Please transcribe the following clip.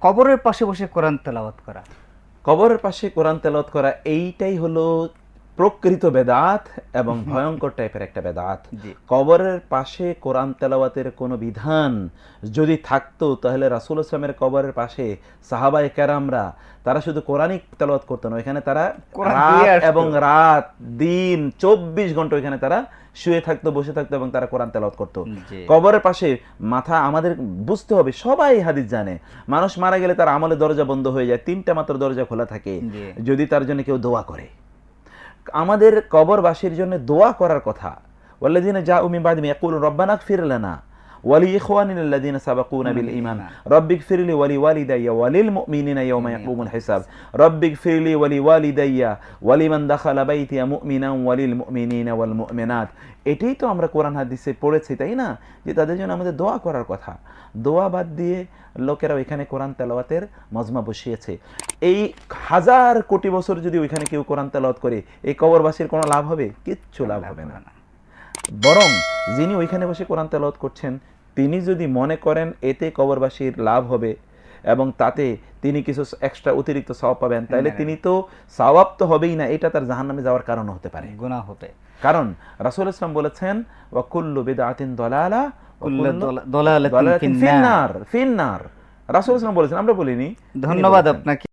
কবরের পাশে বসে কোরআন তেলাওয়াত করা। কবরের পাশে কোরআন তেলাওয়াত করা এইটাই হলো প্রকৃত বেদাত এবং ভয়ঙ্কর টাইপের একটা বেদাত। কবরের পাশে কোরআন তেলাওয়াতের কোনো বিধান যদি থাকতো তাহলে রাসূল ইসলামের কবরের পাশে সাহাবায়ে কেরামরা তারা শুধু কোরআনিক তেলাওয়াত করতো না এখানে তারা রাত এবং রাত দিন চব্বিশ ঘণ্টা ওইখানে তারা শুয়ে থাকতো বসে থাকতো এবং তারা কোরআন তেলাওয়াত করতো। কবরের পাশে মাথা আমাদের বুঝতে হবে সবাই হাদিস জানে। মানুষ মারা গেলে তার আমলে দরজা বন্ধ হয়ে যায় তিনটা মাত্র দরজা খোলা থাকে। যদি তার জন্য কেউ দোয়া করে। আমাদের কবরবাসীর জন্য দোয়া করার কথা। ওয়াল্লাযীনা যা উমি বাদমি ইয়াকুলুন রব্বানাক ফিরলে লানা। ওয়ালি ইখওয়ানিনা আল্লাযীনা সাবাকুনা বিল ঈমান। রব্বিগফির লি ওয়ালি ওয়ালিদাইয়া ওয়ালিল মুমিনিনা ইয়াওমা ইয়াকুমুল হিসাব। রব্বিগফির লি ওয়ালি ওয়ালিদাইয়া ওয়ালিমান দাখালা বাইতিয়া মুমিনান ওয়ালিল মুমিনিনা ওয়াল মুমিনাত। এটাই তো আমরা কোরআন হাদিসে পড়েছি তাই না? যে তাদের জন্য আমাদের দোয়া করার কথা। দোয়া বাদ দিয়ে লোকেরা ওইখানে কোরআন তেলাওয়াতের মজমা বসিয়েছে। এই হাজার কোটি বছর যদি ওইখানে কেউ কোরআন তেলাওয়াত করে এই কবরবাসীর কোনো লাভ হবে? কিচ্ছু লাভ হবে না। বরং যিনি ওইখানে বসে কোরআন তেলাওয়াত করছেন তিনি যদি মনে করেন এতে কবরবাসীর লাভ হবে এবং তাতে তিনি কিছু এক্সট্রা অতিরিক্ত সওয়াব পাবেন তাহলে না। তিনি তো সওয়াব তো হবেই না এটা তার জাহান্নামে যাওয়ার কারণ হতে পারে। গুনাহ হবে কারণ রাসূল ইসলাম বলেছেন ওয়াকুল্লু বিদআতিন দালালা ফিন্নার। ফিন্নার ফিন্নার। রাসূল ইসলাম বলেছেন আমরা বলিনি ধন্যবাদ আপনাকে।